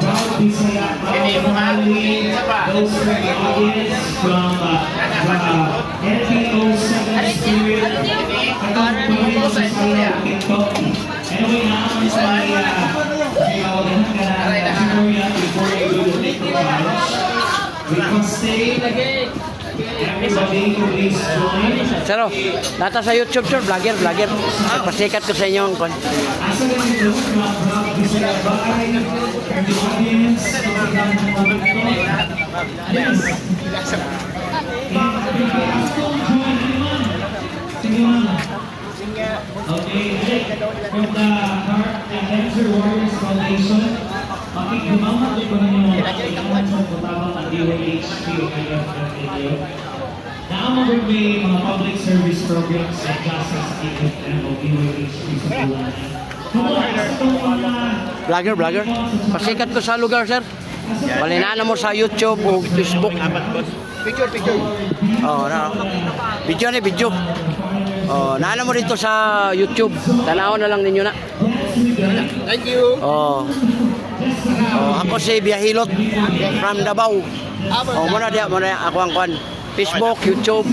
proud Bisaya, proud family, those from the from uh, LPO 7 Spirit, atong pamilya sa Salaw, TikTok. Anyway, naman sa uh, kawagan ka na yan before you do the take We can oh, nata sa YouTube, sir, vlogger, vlogger. Pasikat ko sa inyo ang ma'am. Okay, from the Heart and Cancer Warriors Foundation, ko na yung mga kailangan sa putabang ng DYHP o IFFAO. Naamang rin may mga public service programs sa Justice sa IFM o DYHP sa mga Vlogger, vlogger. Pasikat ko sa lugar, sir. Balinaan mo sa YouTube o Facebook. Picture, picture. Oh, na. Video ni video. Oh, naano mo dito sa YouTube. Tanaw na lang ninyo na. Thank you. Oh. Oh, ako si Biyahilot from Davao. Oh, muna dia, muna ako ang kwan. Facebook, YouTube.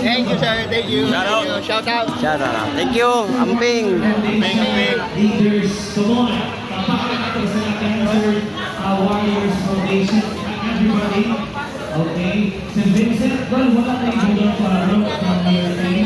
Thank you, sir. Thank you. Shout out. Shout out. Shout out. Thank you, Amping. Thank you. Everybody. Okay. St. Vincent, well, wala tayong para from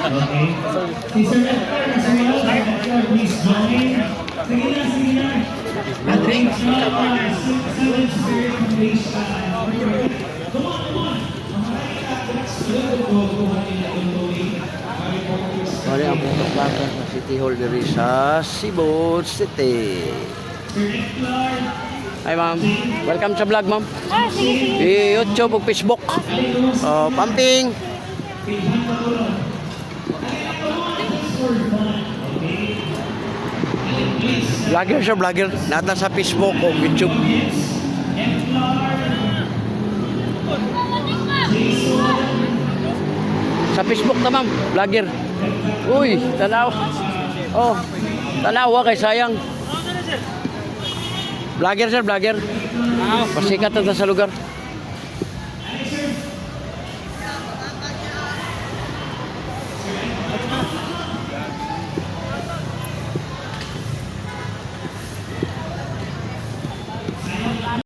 Okay. Si Sir Edgar, Sir Edgar, please join. Sige na, sige na. At thanks na, uh, Seven Spirit Foundation. Come on, come on. Sorry, ang puto plaza sa City Hall diri sa Cebu City. Hi, ma'am. Welcome sa vlog, ma'am. Ah, sige, sige. Eh, YouTube Facebook. Oh, Pamping. Vlogger siya, vlogger. Nata sa Facebook o YouTube. Sa Facebook na, ma'am. Vlogger. Uy, tanaw. Oh, tanaw ah, kay sayang. Vlogger, sir, vlogger. Pasikat na sa lugar.